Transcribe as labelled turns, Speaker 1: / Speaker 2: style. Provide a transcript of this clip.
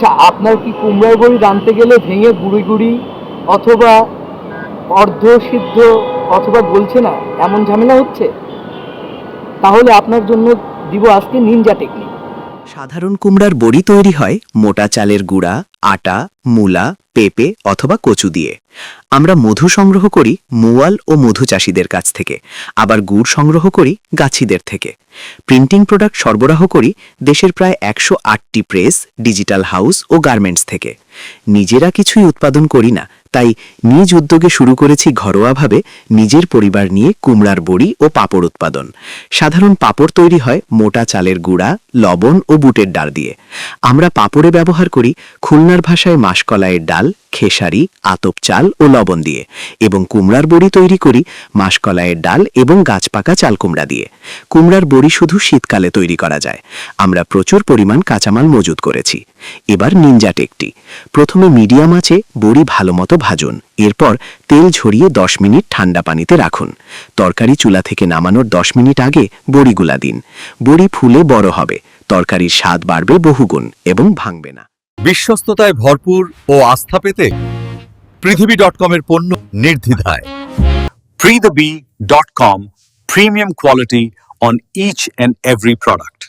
Speaker 1: আচ্ছা আপনার কি কুমড়ার বড়ি রাঁধতে গেলে ভেঙে গুড়ি গুড়ি অথবা অর্ধ সিদ্ধ অথবা বলছে না? এমন ঝামেলা হচ্ছে? তাহলে আপনার জন্য দিব আজকে নিনজা টেকনিক।
Speaker 2: সাধারণ কুমড়ার বড়ি তৈরি হয় মোটা চালের গুঁড়া, আটা, মূলা, পেঁপে অথবা কচু দিয়ে। আমরা মধু সংগ্রহ করি মুয়াল ও মধু চাষিদের কাছ থেকে, আবার গুড় সংগ্রহ করি গাছিদের থেকে। প্রিন্টিং প্রোডাক্ট সরবরাহ করি দেশের প্রায় একশো আটটি প্রেস, ডিজিটাল হাউস ও গার্মেন্টস থেকে। নিজেরা কিছুই উৎপাদন করি না তাই নিজ উদ্যোগে শুরু করেছি ঘরোয়াভাবে নিজের পরিবার নিয়ে কুমড়ার বড়ি ও পাপড় উৎপাদন। সাধারণ পাপড় তৈরি হয় মোটা চালের গুঁড়া, লবণ ও বুটের ডাল দিয়ে। আমরা পাপড়ে ব্যবহার করি খুলনার ভাষায় মাসকলাইয়ের ডাল, খেসারি, আতপ চাল ও লবণ দিয়ে এবং কুমড়ার বড়ি তৈরি করি মাসকলাইয়ের ডাল এবং গাছপাকা চাল কুমড়া দিয়ে। কুমড়ার বড়ি শুধু শীতকালে তৈরি করা যায়। আমরা প্রচুর পরিমাণ কাঁচামাল মজুত করেছি। এবার নিনজা টেকটি। প্রথমে মিডিয়াম আঁচে বড়ি ভালো মতো ভাজুন। এরপর তেল ঝরিয়ে 10 মিনিট ঠান্ডা পানিতে রাখুন। তরকারি চুলা থেকে নামানোর 10 মিনিট আগে বড়িগুলা দিন। বড়ি ফুলে বড় হবে। তরকারির স্বাদ বাড়বে বহুগুণ এবং ভাঙবে না।
Speaker 3: বিশ্বস্ততায় ভরপুর ও আস্থা পেতে পৃথিবী ডট কমের পণ্য নির্দ্বিধায়।
Speaker 4: কম premium quality on each and every product.